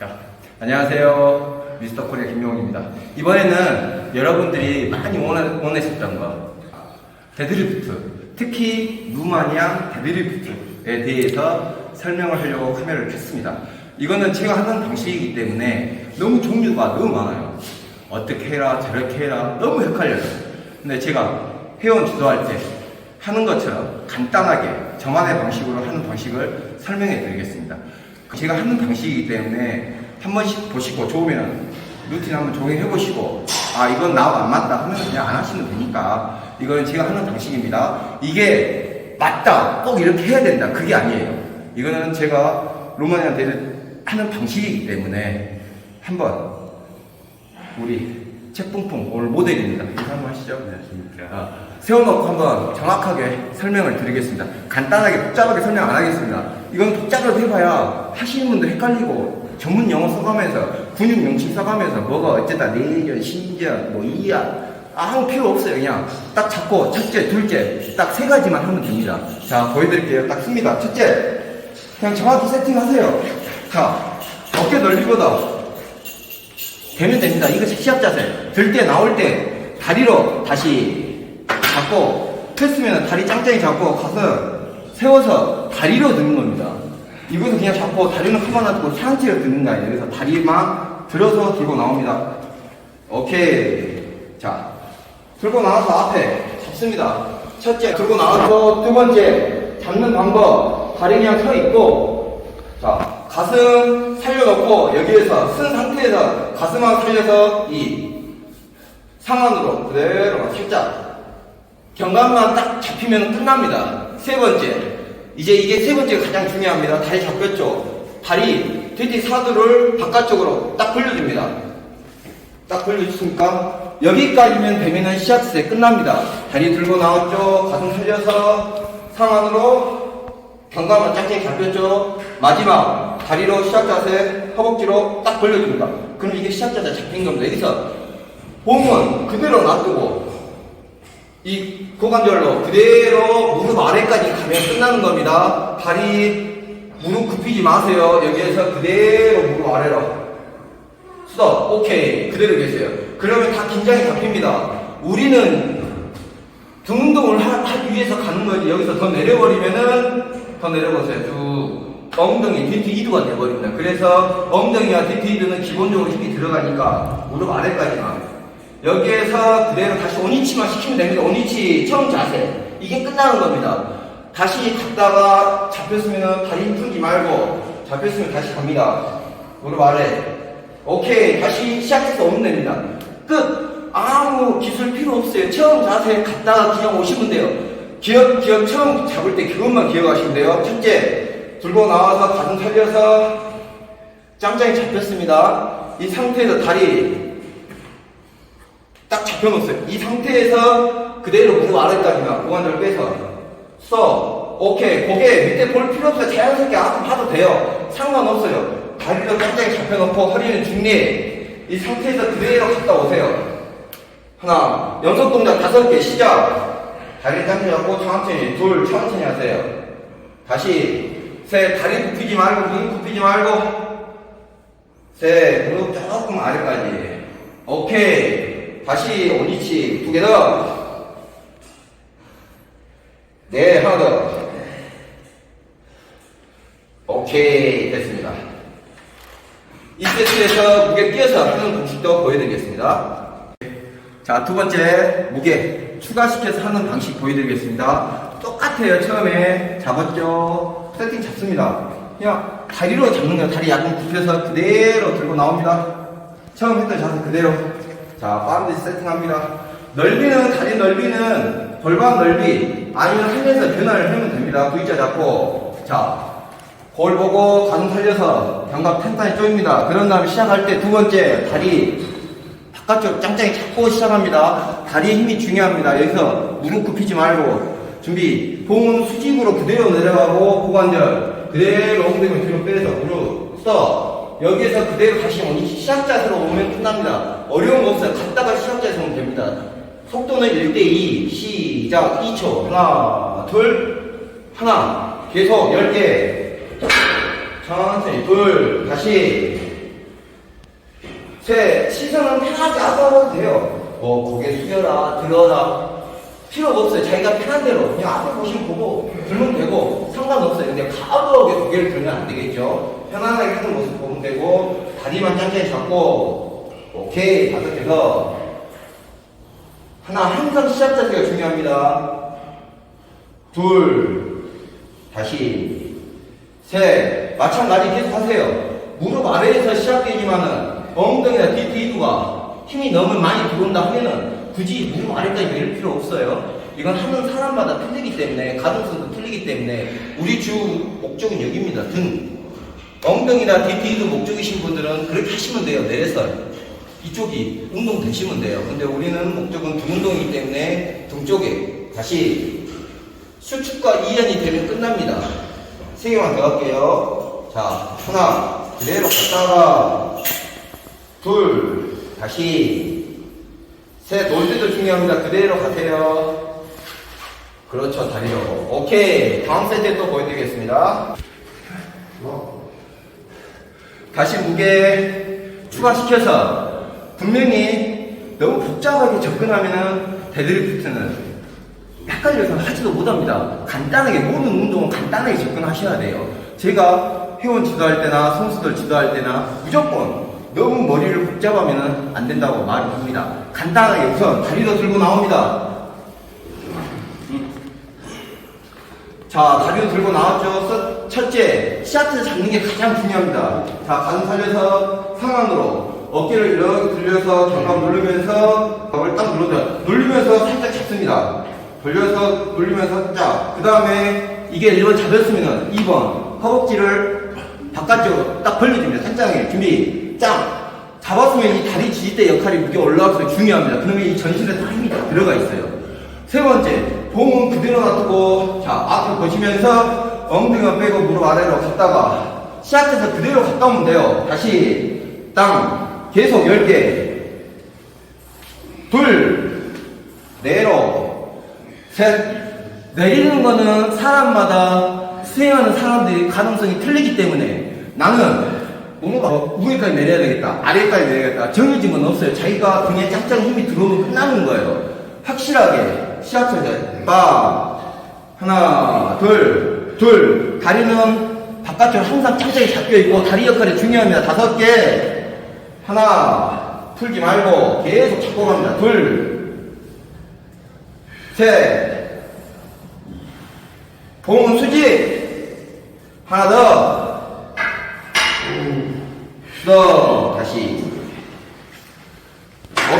자, 안녕하세요. 미스터 코리아 김용입니다. 이번에는 여러분들이 많이 원하, 원하셨던 거, 데드리프트, 특히 루마니앙 데드리프트에 대해서 설명을 하려고 카메라를 켰습니다. 이거는 제가 하는 방식이기 때문에 너무 종류가 너무 많아요. 어떻게 해라, 저렇게 해라, 너무 헷갈려요. 근데 제가 회원 주도할 때 하는 것처럼 간단하게 저만의 방식으로 하는 방식을 설명해 드리겠습니다. 제가 하는 방식이기 때문에 한 번씩 보시고 좋으면 루틴 한번 적용해 보시고 아 이건 나하고 안 맞다 하면 그냥 안 하시면 되니까 이거는 제가 하는 방식입니다. 이게 맞다 꼭 이렇게 해야 된다 그게 아니에요. 이거는 제가 로마니한테 하는 방식이기 때문에 한번 우리 책풍풍 오늘 모델입니다. 인사 한번 하시죠. 네, 아, 세워놓고 한번 정확하게 설명을 드리겠습니다. 간단하게 복잡하게 설명 안 하겠습니다. 이건 복잡하게 해봐야 하시는 분도 헷갈리고 전문 용어 써가면서 근육 명칭 써가면서 뭐가 어쨌다 내전, 신전, 뭐 이야 아무 필요 없어요. 그냥 딱 잡고 첫째, 둘째 딱 세 가지만 하면 됩니다. 자 보여드릴게요. 딱 씁니다. 첫째 그냥 정확히 세팅하세요. 자 어깨 넓이보다 되면 됩니다. 이거 시합 자세. 들 때 나올 때 다리로 다시 잡고 폈으면 다리 짱짱이 잡고 가서 세워서 다리로 드는 겁니다. 이것은 그냥 잡고 다리는 가만 놔두고 상체로 드는 거 아니에요. 그래서 다리만 들어서 들고 나옵니다. 오케이. 자, 들고 나와서 앞에 잡습니다. 첫째, 들고 나와서 두 번째, 잡는 방법. 다리 그냥 서 있고, 자, 가슴 살려놓고 여기에서 쓴 상태에서 가슴만 살려서 이 상완으로 그대로 살짝 경감만 딱 잡히면 끝납니다. 세 번째, 이제 이게 세 번째가 가장 중요합니다. 다리 잡혔죠? 다리 뒤뒤 사두를 바깥쪽으로 딱 벌려줍니다. 딱 벌려주니까 여기까지면 되면은 시합세 끝납니다. 다리 들고 나왔죠? 가슴 살려서 상완으로 경감은 짝짝이 잡혔죠? 마지막 다리로 시작 자세 허벅지로 딱 벌려줍니다. 그럼 이게 시작 자세 잡힌 겁니다. 여기서 몸은 그대로 놔두고 이 고관절로 그대로 무릎 아래까지 가면 끝나는 겁니다. 다리 무릎 굽히지 마세요. 여기에서 그대로 무릎 아래로 스톱 오케이 그대로 계세요. 그러면 다 긴장이 잡힙니다. 우리는 등 운동을 하, 하기 위해서 가는 거지 여기서 더 내려버리면은 더 내려보세요. 쭉 엉덩이 뒤트 이두가 돼버립니다. 그래서 엉덩이와 뒤트 이두는 기본적으로 힘이 들어가니까 무릎 아래까지만 여기에서 그대로 다시 오니치만 시키면 됩니다. 오니치 처음 자세 이게 끝나는 겁니다. 다시 갔다가 잡혔으면 다리 힘 풀지 말고 잡혔으면 다시 갑니다. 무릎 아래 오케이 다시 시작해서 오면 됩니다. 끝 아무 기술 필요 없어요. 처음 자세 갔다가 그냥 오시면 돼요. 기억 기억 처음 잡을 때 그것만 기억하시면 돼요. 첫째 들고 나와서 가슴 살려서 짱짱이 잡혔습니다. 이 상태에서 다리 딱 잡혀놓았어요. 이 상태에서 그대로 무릎 아래까지만 고관절 빼서 써. 오케이. 고개 밑에 볼 필요 없어요. 자연스럽게 앞으로 봐도 돼요. 상관없어요. 다리도 짱짱이 잡혀놓고 허리는 중립. 이 상태에서 그대로 갔다 오세요. 하나. 연속 동작 다섯 개 시작. 다리 짱짱이 잡고 천천히. 둘. 천천히 하세요. 다시. 셋. 다리 굽히지 말고 무릎 굽히지 말고. 셋. 무릎 조금 아래까지. 오케이. 다시 오니치 두 개 더. 네, 하나 더. 오케이, 됐습니다. 이 세트에서 무게 끼어서 하는 방식도 보여드리겠습니다. 자, 두 번째, 무게 추가시켜서 하는 방식 보여드리겠습니다. 똑같아요. 처음에 잡았죠? 세팅 잡습니다. 그냥 다리로 잡는 거예요. 다리 약간 굽혀서 그대로 들고 나옵니다. 처음 했던 자세 그대로. 자, 빠른듯이 세팅합니다. 넓이는, 다리 넓이는 골반 넓이 아니면 살려서 변화를 하면 됩니다. V자 잡고. 자, 거울 보고 가슴 살려서 견갑 텐탄이 쪼입니다. 그런 다음에 시작할 때 두 번째 다리 바깥쪽 짱짱이 잡고 시작합니다. 다리에 힘이 중요합니다. 여기서 무릎 굽히지 말고 준비. 봉은 수직으로 그대로 내려가고 고관절 그대로 엉덩이 뒤로 빼서 무릎 써. 여기에서 그대로 다시 시작 자세로 오면 끝납니다. 어려운 거 없어요. 갔다가 시작 자세로 오면 됩니다. 속도는 1대2 시작 2초 하나 둘 하나 계속 10개 천천히 둘 다시 셋, 시선은 편하게 하셔도 돼요. 뭐, 고개 숙여라, 들어라. 필요가 없어요. 자기가 편한 대로. 그냥 앞에 보시면 보고, 들면 되고, 상관없어요. 근데 과도하게 고개를 들면 안 되겠죠. 편안하게 하는 모습 보면 되고, 다리만 짱짱히 잡고, 오케이. 다섯 개 더. 하나, 항상 시작 자세가 중요합니다. 둘, 다시, 셋, 마찬가지 계속 하세요. 무릎 아래에서 시작되지만은 엉덩이나 뒤, 뒤두가 힘이 너무 많이 들어온다 하면은 굳이 무릎 아래까지 내릴 필요 없어요. 이건 하는 사람마다 틀리기 때문에, 가동성도 틀리기 때문에, 우리 주 목적은 여기입니다. 등. 엉덩이나 뒤, 뒤도 목적이신 분들은 그렇게 하시면 돼요. 내려서. 이쪽이 운동 되시면 돼요. 근데 우리는 목적은 등 운동이기 때문에 등 쪽에 다시 수축과 이완이 되면 끝납니다. 세 개만 더 할게요. 자, 하나, 그대로 갔다가, 둘, 다시, 셋, 놀 때도 중요합니다. 그대로 가세요. 그렇죠, 다리로. 오케이. 다음 세트에 또 보여드리겠습니다. 다시 무게 추가시켜서 분명히 너무 복잡하게 접근하면은 데드리프트는 헷갈려서 하지도 못합니다. 간단하게 모든 운동은 간단하게 접근하셔야 돼요. 제가 회원 지도할 때나 선수들 지도할 때나 무조건 너무 머리를 복잡하면 안 된다고 말을 합니다. 간단하게 우선 다리도 들고 나옵니다. 자, 다리도 들고 나왔죠. 서- 첫째, 시아트를 잡는 게 가장 중요합니다. 자, 가슴 살려서 상완으로 어깨를 이렇게 들려서 견갑 누르면서 벽을 딱 눌러줘요. 눌리면서 살짝 잡습니다. 돌려서 눌리면서 살짝. 그 다음에 이게 1번 잡혔으면은 2번 허벅지를 바깥쪽으로 딱 벌려줍니다. 살짝에 준비. 짱! 잡았으면 이 다리 지지대 역할이 무게 올라가서 중요합니다. 그러면 이 전신에 다 힘이 다 들어가 있어요. 세 번째, 봉은 그대로 놔두고, 자, 앞을 보시면서 엉덩이만 빼고 무릎 아래로 갔다가, 시작해서 그대로 갔다 오면 돼요. 다시, 땅, 계속 10개. 둘, 내로, 셋. 내리는 거는 사람마다 수행하는 사람들이 가능성이 틀리기 때문에 나는 뭔가 어, 위에까지 내려야 되겠다, 아래까지 내려야겠다. 정해진 건 없어요. 자기가 그냥 짱짱 힘이 들어오면 끝나는 거예요. 확실하게 시작해서 빠. 하나 둘 둘. 다리는 바깥쪽으로 항상 짱짱이 잡혀 있고 다리 역할이 중요합니다. 다섯 개. 하나 풀지 말고 계속 잡고 갑니다. 둘 셋. 봉은 수직. 하나 더, 더. 다시.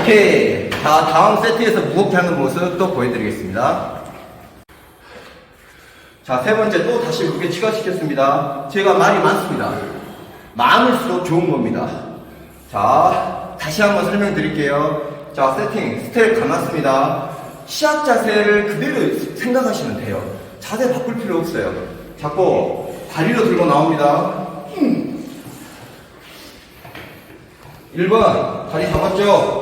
오케이 자 다음 세트에서 무겁게 하는 모습 또 보여드리겠습니다. 자 세 번째 또 다시 무게 추가시켰습니다. 제가 말이 많습니다. 많을수록 좋은 겁니다. 자 다시 한번 설명드릴게요. 자 세팅 스텝 감았습니다. 시작 자세를 그대로 생각하시면 돼요. 자세 바꿀 필요 없어요. 잡고 다리로 들고 나옵니다. 1번 다리 잡았죠?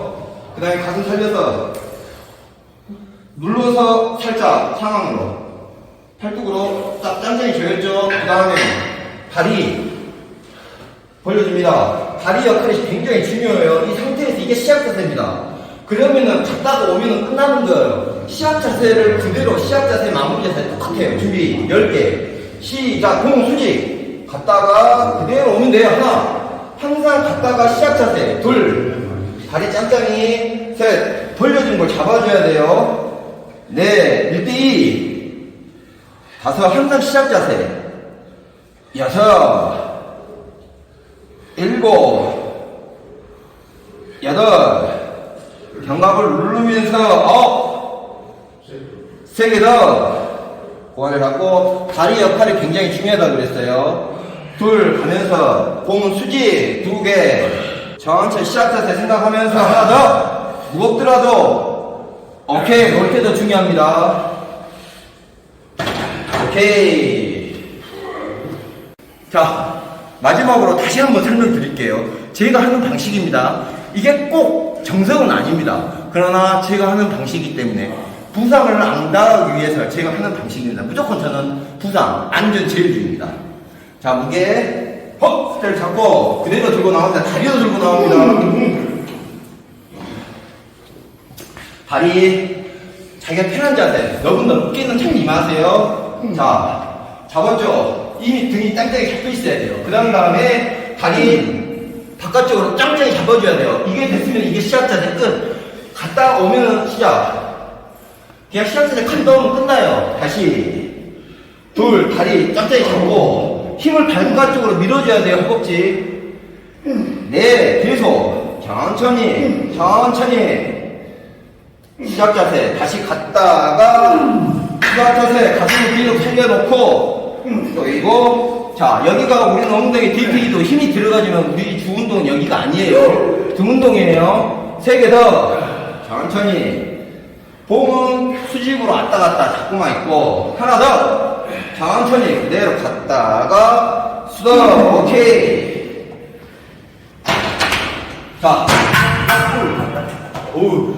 그 다음에 가슴 살려서 눌러서 살짝 상황으로 팔뚝으로 딱 짠짠이 조였죠? 그 다음에 다리 벌려줍니다. 다리 역할이 굉장히 중요해요. 이 상태에서 이게 시작 자세입니다. 그러면은 갔다가 오면은 끝나는 거예요. 시작 자세를 그대로 시작 자세 마무리 자세 똑같아요. 준비 10개. 시작 공 수직. 갔다가 그대로 오면 돼요. 하나. 항상 갔다가 시작 자세. 둘. 다리 짱짱이. 셋. 벌려준 걸 잡아줘야 돼요. 넷. 1대 2. 다섯. 항상 시작 자세. 여섯. 일곱, 여덟, 견갑을 누르면서 아홉, 세개 더, 고관을 잡고 다리 역할이 굉장히 중요하다고 그랬어요. 둘 가면서 공 수직 두 개, 천천히 시작 자세 생각하면서 하나 더, 무겁더라도 오케이 놀 때도 중요합니다. 오케이. 자, 마지막으로 다시 한번 설명드릴게요. 제가 하는 방식입니다. 이게 꼭 정석은 아닙니다. 그러나 제가 하는 방식이기 때문에 부상을 안 당하기 위해서 제가 하는 방식입니다. 무조건 저는 부상, 안전 제일주의입니다. 자, 무게 헛! 숫자를 잡고 그대로 들고 나옵니다. 다리도 들고 나옵니다. 다리 자기가 편한 자세 너무 넓게는 참지 마세요. 자 잡았죠? 이미 등이 짱짱이 잡혀 있어야 돼요. 그 다음 다음에 다리 바깥쪽으로 짱짱이 잡아줘야 돼요. 이게 됐으면 이게 시작 자세 끝. 갔다 오면 시작. 그냥 시작 자세 갔다 오면 끝나요. 다시 둘 다리 짱짱이 잡고 힘을 바깥쪽으로 밀어줘야 돼요 허벅지. 네 계속. 천천히 천천히. 시작 자세. 다시 갔다가 시작 자세. 가슴을 뒤로 살려놓고. 그리고 자 여기가 우리는 엉덩이 뒤피기도 힘이 들어가지만 우리 주 운동은 여기가 아니에요. 등 운동이에요. 세 개 더. 천천히. 봄은 수직으로 왔다 갔다 잡고만 있고. 하나 더 천천히 그대로 갔다가 수동 오케이 자 오,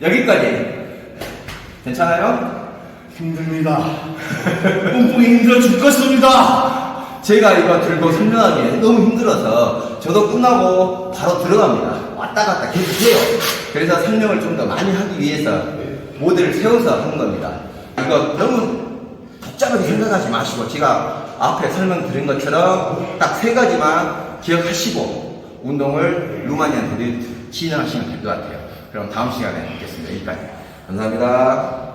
여기까지 괜찮아요? 힘듭니다. 뿜뿜이 힘들어 죽겠습니다. 제가 이거 들고 설명하기 너무 힘들어서 저도 끝나고 바로 들어갑니다. 왔다 갔다 계속 해요. 그래서 설명을 좀 더 많이 하기 위해서 모델을 세워서 하는 겁니다. 이거 너무 복잡하게 생각하지 마시고 제가 앞에 설명드린 것처럼 딱 세 가지만 기억하시고 운동을 데드리프트 진행하시면 될 것 같아요. 그럼 다음 시간에 뵙겠습니다. 여기까지. 감사합니다.